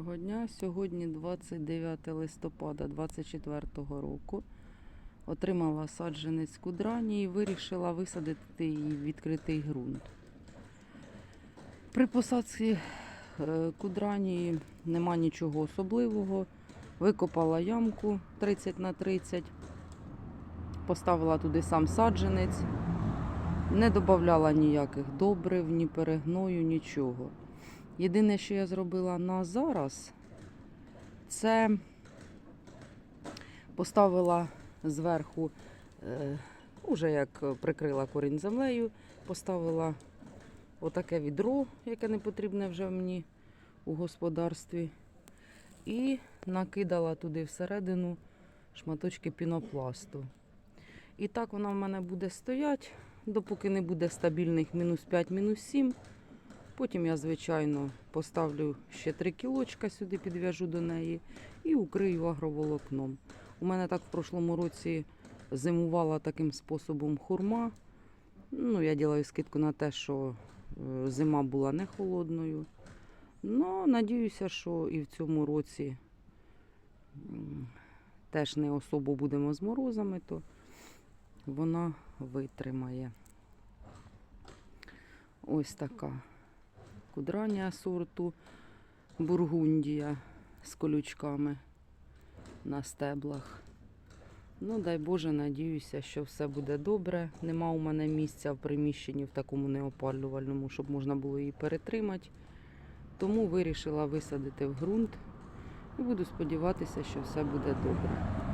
Доброго дня. Сьогодні 29 листопада 24 року. Отримала саджанець кудрані і вирішила висадити її в відкритий ґрунт. При посадці е, кудрані нема нічого особливого. Викопала ямку 30 на 30, поставила туди сам саджанець, не додавала ніяких добрив, ні перегною, нічого. Єдине, що я зробила на зараз, це поставила зверху, е, уже як прикрила корінь землею, поставила отаке відро, яке не потрібне вже мені у господарстві, і накидала туди всередину шматочки пінопласту. І так вона в мене буде стояти, допоки не буде стабільних мінус 5, мінус 7. Потім я, звичайно, поставлю ще 3 кілочка сюди, підв'яжу до неї і укрию агроволокном. У мене так в прошлому році зимувала таким способом хурма. Ну, я ділаю скидку на те, що е, зима була не холодною. Ну, надіюся, що і в цьому році теж не особо будемо з морозами, то вона витримає. Ось така кудрання сорту Бургундія з колючками на стеблах. Ну, дай Боже, надіюся, що все буде добре. Нема у мене місця в приміщенні в такому неопалювальному, щоб можна було її перетримати. Тому вирішила висадити в ґрунт і буду сподіватися, що все буде добре.